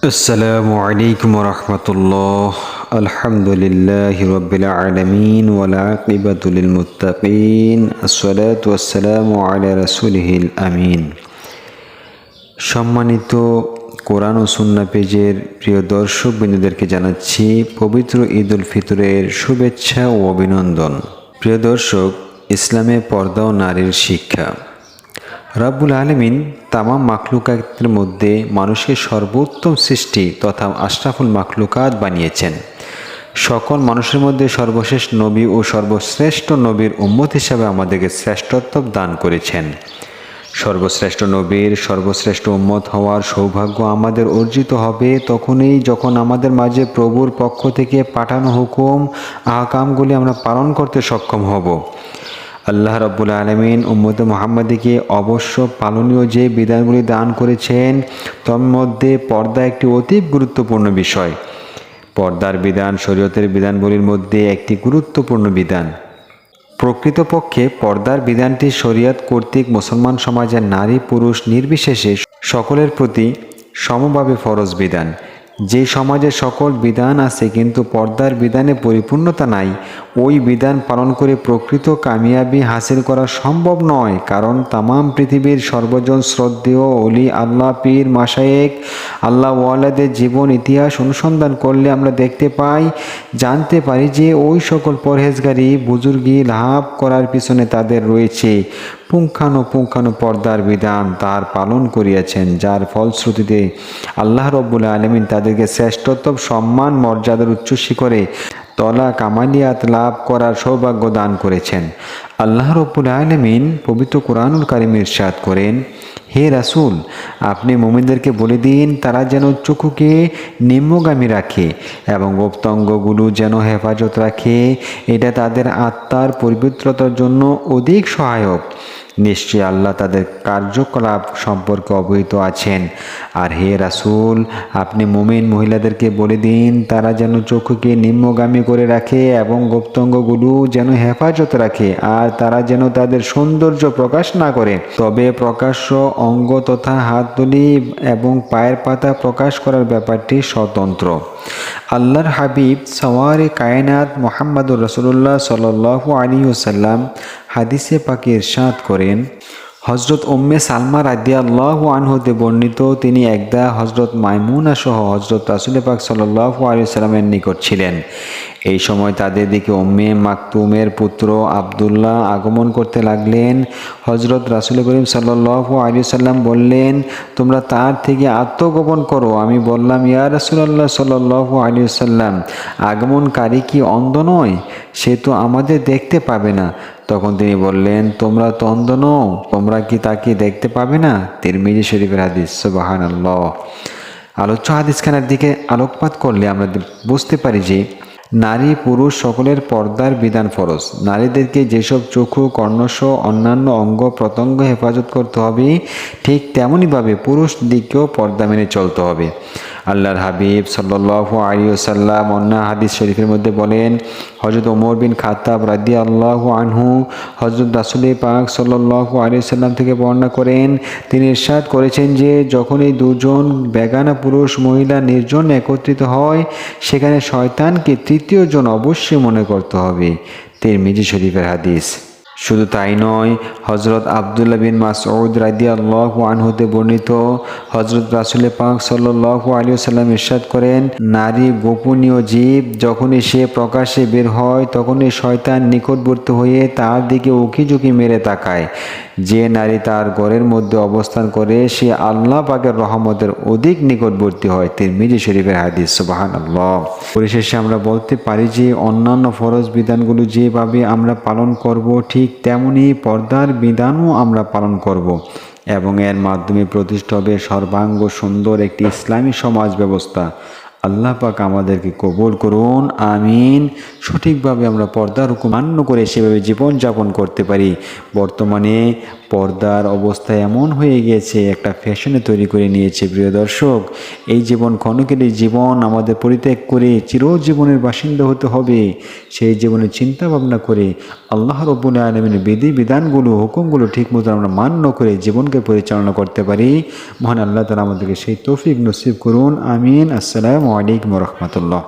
আসসালামু আলাইকুম রহমতুল্লাহ। আলহামদুলিল্লাহ রবিল আলমিন ওলাকিবাতুল মুতাকিন আসসালাত ওয়াসালামু আলা রাসুলহিল আমিন। সম্মানিত কোরআন ও সুন্না পেজের প্রিয় দর্শক বিন্দুদেরকে জানাচ্ছি পবিত্র ঈদ উল ফিতরের শুভেচ্ছা ও অভিনন্দন। প্রিয় দর্শক, ইসলামে পর্দা ও নারীর শিক্ষা। রাব্বুল আলমিন তামাম মাখলুকাতের মধ্যে মানুষকে সর্বোত্তম সৃষ্টি তথা আশরাফুল মাখলুকাত বানিয়েছেন। সকল মানুষের মধ্যে সর্বশেষ নবী ও সর্বশ্রেষ্ঠ নবীর উম্মত হিসাবে আমাদেরকে শ্রেষ্ঠত্ব দান করেছেন। সর্বশ্রেষ্ঠ নবীর সর্বশ্রেষ্ঠ উম্মত হওয়ার সৌভাগ্য আমাদের অর্জিত হবে তখনই যখন আমাদের মাঝে প্রভুর পক্ষ থেকে পাঠানো হুকুম, আহকামগুলি আমরা পালন করতে সক্ষম হব। আল্লাহ রব্বুল আলমিন উম্মদ মোহাম্মদীকে অবশ্য পালনীয় যে বিধানগুলি দান করেছেন, তন্মধ্যে মধ্যে পর্দা একটি অতি গুরুত্বপূর্ণ বিষয়। পর্দার বিধান, শরীয়তের বিধানগুলির মধ্যে একটি গুরুত্বপূর্ণ বিধান। প্রকৃতপক্ষে পর্দার বিধানটি শরীয়ত কর্তৃক মুসলমান সমাজের নারী, পুরুষ, নির্বিশেষে সকলের প্রতি সমভাবে ফরজ বিধান। যে সমাজে সকল বিধান আছে, কিন্তু পর্দার বিধানে পরিপূর্ণতা নাই ওই বিধান পালন করে প্রকৃত কামিয়াবি হাসিল করা সম্ভব নয়, কারণ তামাম পৃথিবীর সর্বজন শ্রদ্ধেয় অলি আল্লাহ, পীর মাসায়েক আল্লাহ ওয়ালাদের জীবন ইতিহাস অনুসন্ধান করলে আমরা দেখতে পাই, জানতে পারি যে ওই সকল পরহেজগারি বুজুর্গি লাভ করার পিছনে তাদের রয়েছে। পুঙ্খানুপুঙ্খানু পর্দার বিধান তার পালন করিয়াছেন, যার ফলশ্রুতিতে আল্লাহ রব্বুল আলমিন তাদেরকে শ্রেষ্ঠত্ব, সম্মান, মর্যাদার উচ্চ শিখরে তলা কামালিয়াত লাভ করার সৌভাগ্য দান করেছেন। আল্লাহ রব্বুল আলমিন পবিত্র কোরআনুল কারিম ইরশাদ করেন, হে রাসুল, আপনি মোমিনদেরকে বলে দিন, তারা যেন চক্ষুকে নিম্নগামী রাখে এবং গোপ্তঙ্গগুলো যেন হেফাজত রাখে। এটা তাদের আত্মার পবিত্রতার জন্য অধিক সহায়ক। নিশ্চয়ই আল্লাহ তাদের কার্যকলাপ সম্পর্কে অবহিত আছেন। আর হে রাসুল, আপনি মোমেন মহিলাদেরকে বলে দিন, তারা যেন চক্ষুকে নিম্নগামী করে রাখে এবং গোপ্তঙ্গগুলো যেন হেফাজত রাখে, আর তারা যেন তাদের সৌন্দর্য প্রকাশ না করে। তবে প্রকাশ্য অঙ্গ তথা হাত তুলি এবং পায়ের পাতা প্রকাশ করার ব্যাপারটি স্বতন্ত্র। আল্লাহর হাবিব সওয়ারে কায়নাত মোহাম্মদুর রসুল্লাহ সাল আলী ওসাল্লাম হাদিসে পাকে ইরশাদ করেন হজরত উম্মে সালমা রাদিয়া আল্লাহ আনহতে বর্ণিত, তিনি একদা হজরত মাইমুনা সহ হজরত রাসুল পাক সাল্লাহ আলী সাল্লামের নিকট ছিলেন। এই সময় তাদের দিকে উম্মে মাকতুমের পুত্র আবদুল্লাহ আগমন করতে লাগলেন। হজরত রাসুল করিম সাল্লাহ আলী সাল্লাম বললেন, তোমরা তার থেকে আত্মগোপন করো। আমি বললাম, ইয়া রাসুলাল্লাহ সাল্লাহ আলী সাল্লাম আগমনকারী কি অন্ধ নয়? সে তো আমাদের দেখতে পাবে না। তখন তিনি বললেন, তোমরা তো অন্ধ নও, তোমরা কি তাকে দেখতে পাবে না? তিরমিজি শরীফের হাদিস সুবাহান আল্লাহ আলোচ্য হাদিসখানার দিকে আলোকপাত করলে আমরা বুঝতে পারি যে, নারী, পুরুষ সকলের পর্দার বিধান ফরজ। নারীদেরকে যেসব চক্ষু কর্ণসহ অন্যান্য অঙ্গ প্রত্যঙ্গ হেফাজত করতে হবে, ঠিক তেমনইভাবে পুরুষ দিকেও পর্দা মেনে চলতে হবে। আল্লাহর হাবিব সাল্লাহ আলিয়াল্লাম অন্না হাদিস শরীফের মধ্যে বলেন হজরত ওমর বিন খাতাব রাদি আল্লাহ আনহু হজরত রাসুল পাক সাল্লাহ আলিয়াল্লাম থেকে বর্ণনা করেন, তিনি ইরশাদ করেছেন যে যখন এই দুজন বেগানা পুরুষ মহিলা নির্জন একত্রিত হয়, সেখানে শয়তানকে তৃতীয় জন অবশ্যই মনে করতে হবে। তিরমিজি শরীফের হাদিস। শুধু তাই নয় হজরত আবদুল্লাহ বিন মাসউদ রাদি আল্লাহ আনহতে বর্ণিত হজরত রাসুল পাক সাল্লাহ আলী সাল্লাম ইরশাদ করেন, নারী গোপনীয় জীব যখনই সে প্রকাশে বের হয়, তখনই শয়তান নিকটবর্তী হয়ে তার দিকে উকি ঝুঁকি মেরে তাকায়। যে নারী তার ঘরের মধ্যে অবস্থান করে, সে আল্লাহ পাকের রহমতের অধিক নিকটবর্তী হয়। তিরমিজি শরীফের হাদিস সুবাহান আল্লাহ পরিশেষে আমরা বলতে পারি যে, অন্যান্য ফরজ বিধানগুলো যেভাবে আমরা পালন করব ঠিক তেমনি পর্দার বিধানও আমরা পালন করব। এবং এর মাধ্যমে প্রতিষ্ঠা হবে সর্বাঙ্গ সুন্দর একটি ইসলামী সমাজ ব্যবস্থা আল্লাহ পাক আমাদেরকে কবুল করুন, আমিন সঠিকভাবে আমরা পর্দার হুকুম মান্য করে সেভাবে জীবনযাপন করতে পারি বর্তমানে পর্দার অবস্থা এমন হয়ে গিয়েছে, একটা ফ্যাশনে তৈরি করে নিয়েছে, প্রিয় দর্শক। এই জীবন ক্ষণকেরই জীবন আমাদের পরিত্যাগ করে চিরজীবনের বাসিন্দা হতে হবে। সেই জীবনের চিন্তা ভাবনা করে আল্লাহ রব্বুল আলমিনের বিধি বিধানগুলো, হুকুমগুলো ঠিক মতো আমরা মান্য করে জীবনকে পরিচালনা করতে পারি। মহান আল্লাহ তালা আমাদেরকে সেই তৌফিক নসিব করুন। আমিন। আসসালামু আলাইকুম রহমতুল্লাহ।